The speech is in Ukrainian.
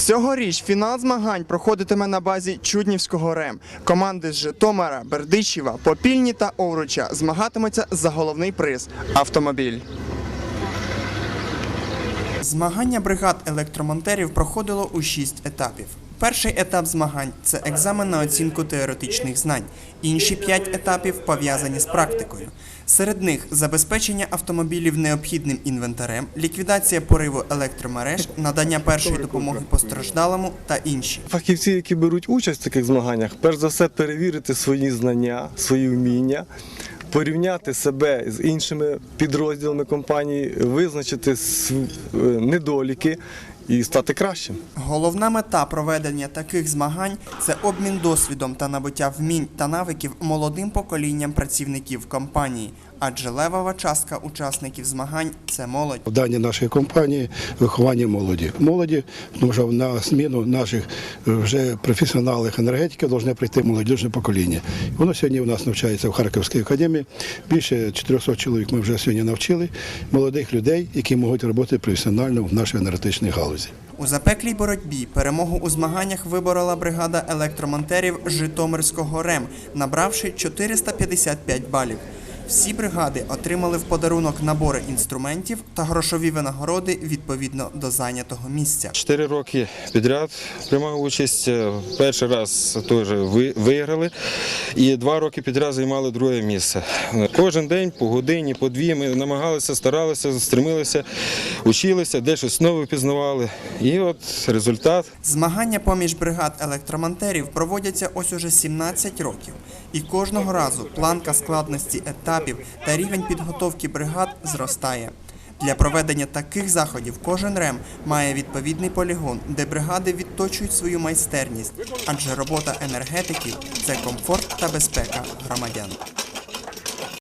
Цьогоріч фінал змагань проходитиме на базі Чуднівського РЕМ. Команди з Житомира, Бердичева, Попільні та Овруча змагатимуться за головний приз автомобіль. Змагання бригад електромонтерів проходило у шість етапів. Перший етап змагань це екзамен на оцінку теоретичних знань. Інші п'ять етапів пов'язані з практикою. Серед них забезпечення автомобілів необхідним інвентарем, ліквідація пориву електромереж, надання першої допомоги постраждалому та інші. Фахівці, які беруть участь в таких змаганнях, перш за все перевірити свої знання, свої вміння, порівняти себе з іншими підрозділами компанії, визначити е, недоліки і стати кращим. Головна мета проведення таких змагань це обмін досвідом та набуття вмінь та навиків молодим поколінням працівників компанії, адже левова частка учасників змагань це молодь. В даній нашій компанії виховання молоді. Молоді, тому що на зміну наших е, вже професіоналів енергетики повинно прийти молодіжне покоління. Воно сьогодні у нас навчається в Харківській академії. Більше 400 чоловік ми вже сьогодні навчили молодих людей, які можуть працювати професіонально в нашій енергетичній галузі. У запеклій боротьбі перемогу у змаганнях виборола бригада електромонтерів Житомирського РЕМ, набравши 455 балів. Всі бригади отримали в подарунок набори інструментів та грошові винагороди відповідно до зайнятого місця. Чотири роки підряд приймав участь. Е, Перший раз теж виграли, і два роки підряд займали друге місце. Е, Кожен день по годині, по дві ми намагалися, старалися, стремилися, училися, де щось нове пізнавали. І от результат. Змагання поміж бригад електромонтерів проводяться ось уже 17 років, і кожного разу планка складності етапів та рівень підготовки бригад зростає. Для проведення таких заходів кожен РЕМ має відповідний полігон, де бригади відточують свою майстерність, адже робота енергетиків це комфорт та безпека громадян.